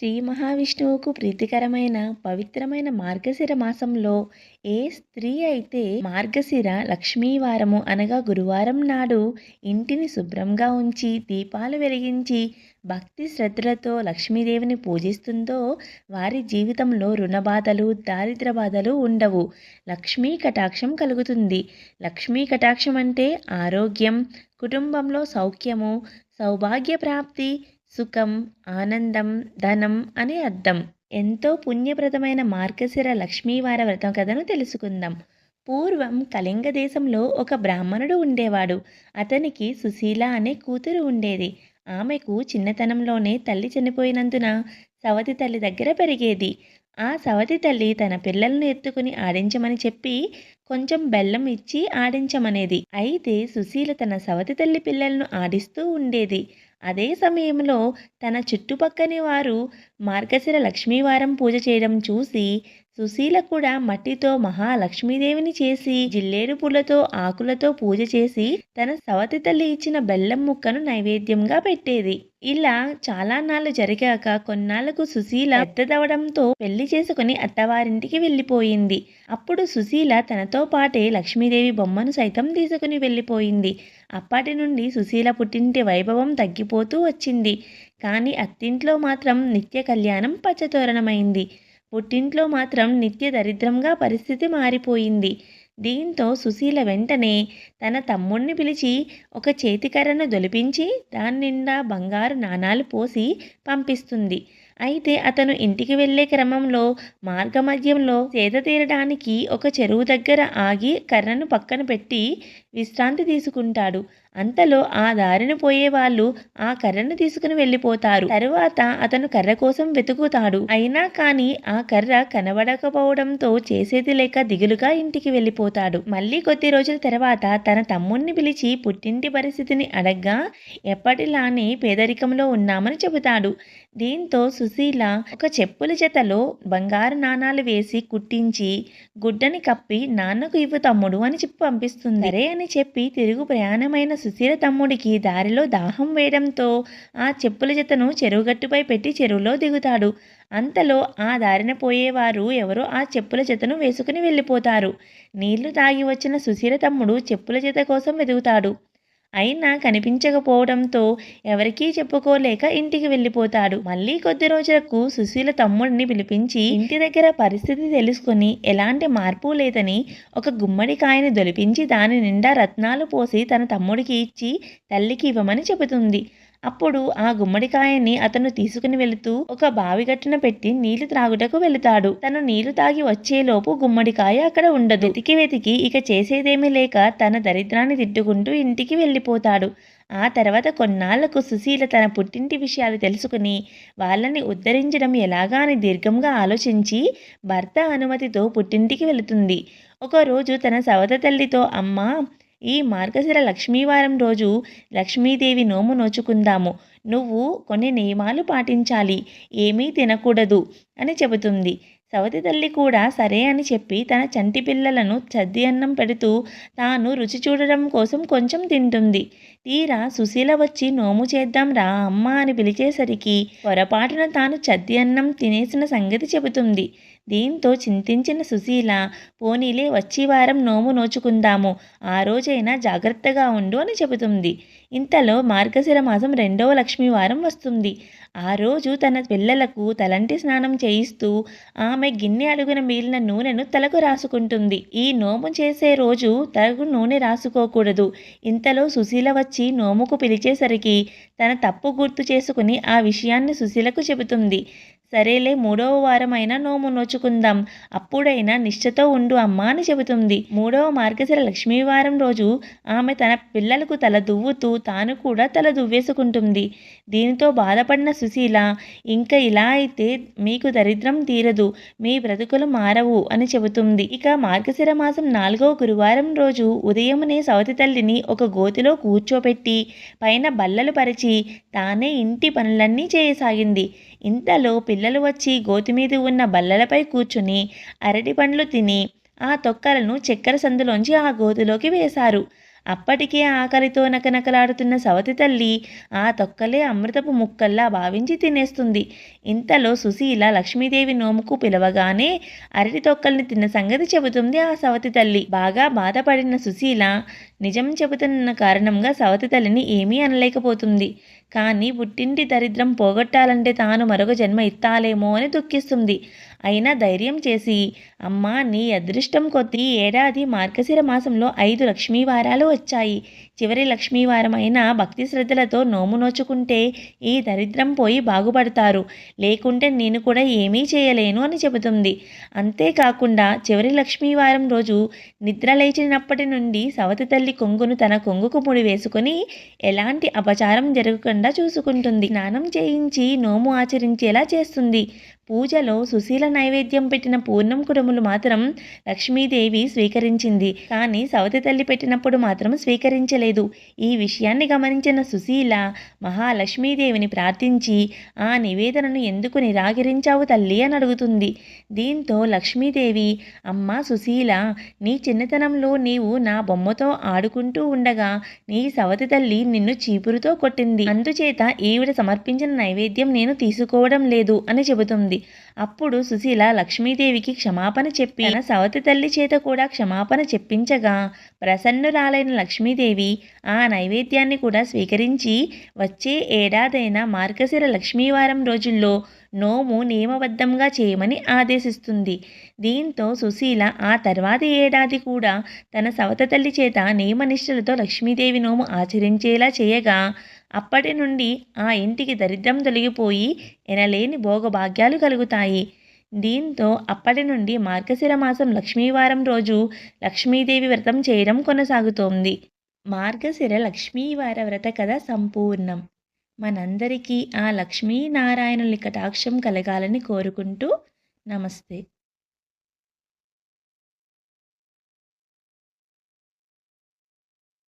శ్రీ మహావిష్ణువుకు ప్రీతికరమైన పవిత్రమైన మార్గశిర మాసంలో ఏ స్త్రీ అయితే మార్గశిర లక్ష్మీవారము అనగా గురువారం నాడు ఇంటిని శుభ్రంగా ఉంచి దీపాలు వెలిగించి భక్తి శ్రద్ధలతో లక్ష్మీదేవిని పూజిస్తుందో వారి జీవితంలో రుణబాధలు దారిద్ర బాధలు ఉండవు. లక్ష్మీ కటాక్షం కలుగుతుంది. లక్ష్మీ కటాక్షం అంటే ఆరోగ్యం కుటుంబంలో సౌఖ్యము సౌభాగ్య ప్రాప్తి సుఖం ఆనందం ధనం అని అర్థం. ఎంతో పుణ్యప్రదమైన మార్గశిర లక్ష్మీవార వ్రతం కథను తెలుసుకుందాం. పూర్వం కళింగ దేశంలో ఒక బ్రాహ్మణుడు ఉండేవాడు. అతనికి సుశీల అనే కూతురు ఉండేది. ఆమెకు చిన్నతనంలోనే తల్లి చనిపోయినందున సవతి తల్లి దగ్గర పెరిగేది. ఆ సవతి తల్లి తన పిల్లలను ఎత్తుకుని ఆడించమని చెప్పి కొంచెం బెల్లం ఇచ్చి ఆడించమనేది. అయితే సుశీల తన సవతి తల్లి పిల్లలను ఆడిస్తూ ఉండేది. అదే సమయంలో తన చుట్టుపక్కని వారు మార్గశిర లక్ష్మీవారం పూజ చేయడం చూసి సుశీల కూడా మట్టితో మహాలక్ష్మీదేవిని చేసి జిల్లేరు పూలతో ఆకులతో పూజ చేసి తన సవతి తల్లి ఇచ్చిన బెల్లం ముక్కను నైవేద్యంగా పెట్టేది. ఇలా చాలా నాళ్ళు జరిగాక కొన్నాళ్ళకు సుశీల పెద్దదవడంతో పెళ్ళి చేసుకుని అత్తవారింటికి వెళ్ళిపోయింది. అప్పుడు సుశీల తనతో పాటే లక్ష్మీదేవి బొమ్మను సైతం తీసుకుని వెళ్ళిపోయింది. అప్పటి నుండి సుశీల పుట్టింటి వైభవం తగ్గిపోతూ వచ్చింది. కానీ అత్తింట్లో మాత్రం నిత్య కళ్యాణం పచ్చతోరణమైంది. పుట్టింట్లో మాత్రం నిత్య దరిద్రంగా పరిస్థితి మారిపోయింది. దీంతో సుశీల వెంటనే తన తమ్ముణ్ణి పిలిచి ఒక చేతికర్రను దొలిపించి దాని నిండా బంగారు నాణాలు పోసి పంపిస్తుంది. అయితే అతను ఇంటికి వెళ్ళే క్రమంలో మార్గమధ్యంలో సేద తీరడానికి ఒక చెరువు దగ్గర ఆగి కర్రను పక్కన పెట్టి విశ్రాంతి తీసుకుంటాడు. అంతలో ఆ దారిన పోయే వాళ్ళు ఆ కర్రను తీసుకుని వెళ్ళిపోతారు. తరువాత అతను కర్ర కోసం వెతుకుతాడు. అయినా కానీ ఆ కర్ర కనబడకపోవడంతో చేసేది లేక దిగులుగా ఇంటికి వెళ్ళిపోతాడు. మళ్ళీ కొద్ది రోజుల తర్వాత తన తమ్ముణ్ణి పిలిచి పుట్టింటి పరిస్థితిని అడగ్గా ఎప్పటిలానే పేదరికంలో ఉన్నామని చెబుతాడు. దీంతో సుశీల ఒక చెప్పుల జతలో బంగారు నాణాలు వేసి కుట్టించి గుడ్డని కప్పి నాన్నకు ఇవ్వు తమ్ముడు అని చెప్పి పంపిస్తుంది. అరే అని చెప్పి తిరుగు ప్రయాణమైన సుశీల తమ్ముడికి దారిలో దాహం వేయడంతో ఆ చెప్పుల జతను చెరువుగట్టుపై పెట్టి చెరువులో దిగుతాడు. అంతలో ఆ దారిన పోయేవారు ఎవరో ఆ చెప్పుల జతను వేసుకుని వెళ్ళిపోతారు. నీళ్ళు తాగి వచ్చిన సుశీల తమ్ముడు చెప్పుల జత కోసం వెతుకుతాడు. అయినా కనిపించకపోవడంతో ఎవరికీ చెప్పుకోలేక ఇంటికి వెళ్ళిపోతాడు. మళ్ళీ కొద్ది రోజులకు సుశీల తమ్ముడిని పిలిపించి ఇంటి దగ్గర పరిస్థితి తెలుసుకుని ఎలాంటి మార్పు లేదని ఒక గుమ్మడికాయని దొలిపించి దాని నిండా రత్నాలు పోసి తన తమ్ముడికి ఇచ్చి తల్లికి ఇవ్వమని చెబుతుంది. అప్పుడు ఆ గుమ్మడికాయని అతను తీసుకుని వెళుతూ ఒక బావి గట్టున పెట్టి నీళ్ళు త్రాగుటకు వెళుతాడు. తను నీళ్ళు తాగి వచ్చేలోపు గుమ్మడికాయ అక్కడ ఉండదు. వెతికి వెతికి ఇక చేసేదేమీ లేక తన దరిద్రాన్ని తిట్టుకుంటూ ఇంటికి వెళ్ళిపోతాడు. ఆ తర్వాత కొన్నాళ్ళకు సుశీల తన పుట్టింటి విషయాలు తెలుసుకుని వాళ్ళని ఉద్ధరించడం ఎలాగా అని దీర్ఘంగా ఆలోచించి భర్త అనుమతితో పుట్టింటికి వెళుతుంది. ఒకరోజు తన సవత తల్లితో అమ్మ ఈ మార్గశిర లక్ష్మీవారం రోజు లక్ష్మీదేవి నోము నోచుకుందాము. నువ్వు కొన్ని నియమాలు పాటించాలి. ఏమీ తినకూడదు అని చెబుతుంది. సవతి తల్లి కూడా సరే అని చెప్పి తన చంటి పిల్లలను చద్ది అన్నం పెడుతూ తాను రుచి చూడడం కోసం కొంచెం తింటుంది. తీరా సుశీల వచ్చి నోము చేద్దాం రా అమ్మ అని పిలిచేసరికి పొరపాటున తాను చద్ది అన్నం తినేసిన సంగతి చెబుతుంది. దీంతో చింతించిన సుశీల పోనీలే వచ్చే వారం నోము నోచుకుందాము. ఆ రోజైనా జాగ్రత్తగా ఉండు అని చెబుతుంది. ఇంతలో మార్గశిర మాసం రెండవ లక్ష్మీవారం వస్తుంది. ఆ రోజు తన పిల్లలకు తలంటి స్నానం చేయిస్తూ ఆమె గిన్నె అడుగున మిగిలిన నూనెను తలకు రాసుకుంటుంది. ఈ నోము చేసే రోజు తలకు నూనె రాసుకోకూడదు. ఇంతలో సుశీల వచ్చి నోముకు పిలిచేసరికి తన తప్పు గుర్తు చేసుకుని ఆ విషయాన్ని సుశీలకు చెబుతుంది. సరేలే మూడవ వారమైనా నోము నోచుకుందాం. అప్పుడైనా నిష్ఠతో ఉండు అమ్మా అని చెబుతుంది. మూడవ మార్గశిర లక్ష్మీవారం రోజు ఆమె తన పిల్లలకు తల దువ్వుతూ తాను కూడా తల దువ్వేసుకుంటుంది. దీనితో బాధపడిన సుశీల ఇంకా ఇలా అయితే మీకు దరిద్రం తీరదు మీ బ్రతుకులు మారవు అని చెబుతుంది. ఇక మార్గశిర మాసం నాలుగవ గురువారం రోజు ఉదయమునే సవతి తల్లిని ఒక గోతిలో కూర్చోపెట్టి పైన బల్లలు పరిచి తానే ఇంటి పనులన్నీ చేయసాగింది. ఇంతలో పిల్లలు వచ్చి గోతి మీద ఉన్న బల్లలపై కూర్చుని అరటి పండ్లు తిని ఆ తొక్కలను చక్కెర సందులోంచి ఆ గోతిలోకి వేశారు. అప్పటికే ఆకలితో నకనకలాడుతున్న సవతి తల్లి ఆ తొక్కలే అమృతపు ముక్కల్లా భావించి తినేస్తుంది. ఇంతలో సుశీల లక్ష్మీదేవి నోముకు పిలవగానే అరటి తొక్కల్ని తిన్న సంగతి చెబుతుంది ఆ సవతి తల్లి. బాగా బాధపడిన సుశీల నిజం చెబుతున్న కారణంగా సవతి తల్లిని ఏమీ అనలేకపోతుంది. కానీ పుట్టింటి దరిద్రం పోగొట్టాలంటే తాను మరొక జన్మ ఇత్తాలేమో అని దుఃఖిస్తుంది. అయినా ధైర్యం చేసి అమ్మా నీ అదృష్టం కొద్దీ ఏడాది మార్గశిర మాసంలో ఐదు లక్ష్మీ వారాలు వచ్చాయి. చివరి లక్ష్మీవారం అయిన భక్తి శ్రద్ధలతో నోము నోచుకుంటే ఈ దరిద్రం పోయి బాగుపడతారు. లేకుంటే నేను కూడా ఏమీ చేయలేను అని చెబుతుంది. అంతేకాకుండా చివరి లక్ష్మీవారం రోజు నిద్ర లేచినప్పటి నుండి సవతి తల్లి కొంగును తన కొంగుకు ముడి వేసుకుని ఎలాంటి అపచారం జరగకుండా చూసుకుంటుంది. స్నానం చేయించి నోము ఆచరించేలా చేస్తుంది. పూజలో సుశీల నైవేద్యం పెట్టిన పూర్ణం కుడుములు మాత్రం లక్ష్మీదేవి స్వీకరించింది. కానీ సవతి తల్లి పెట్టినప్పుడు మాత్రం స్వీకరించలేదు. ఈ విషయాన్ని గమనించిన సుశీల మహాలక్ష్మీదేవిని ప్రార్థించి ఆ నివేదనను ఎందుకు నిరాకరించావు తల్లి అని అడుగుతుంది. దీంతో లక్ష్మీదేవి అమ్మ సుశీల నీ చిన్నతనంలో నీవు నా బొమ్మతో ఆడుకుంటూ ఉండగా నీ సవతి తల్లి నిన్ను చీపురుతో కొట్టింది. అందుచేత ఈవిడ సమర్పించిన నైవేద్యం నేను తీసుకోవడం లేదు అని చెబుతుంది. అప్పుడు సుశీల లక్ష్మీదేవికి క్షమాపణ చెప్పి తన సవతి తల్లి చేత కూడా క్షమాపణ చెప్పించగా ప్రసన్నురాలైన లక్ష్మీదేవి ఆ నైవేద్యాన్ని కూడా స్వీకరించి వచ్చే ఏడాదైన మార్గశిర లక్ష్మీవారం రోజుల్లో నోము నియమబద్ధంగా చేయమని ఆదేశిస్తుంది. దీంతో సుశీల ఆ తర్వాతి ఏడాది కూడా తన సవత తల్లి చేత నియమనిష్టలతో లక్ష్మీదేవి నోము ఆచరించేలా చేయగా అప్పటి నుండి ఆ ఇంటికి దరిద్రం తొలగిపోయి ఎనలేని భోగభాగ్యాలు కలుగుతాయి. దీంతో అప్పటి నుండి మార్గశిర మాసం లక్ష్మీవారం రోజు లక్ష్మీదేవి వ్రతం చేయడం కొనసాగుతోంది. మార్గశిర లక్ష్మీవార వ్రత కథ సంపూర్ణం. మనందరికీ ఆ లక్ష్మీనారాయణుని కటాక్షం కలగాలని కోరుకుంటూ నమస్తే.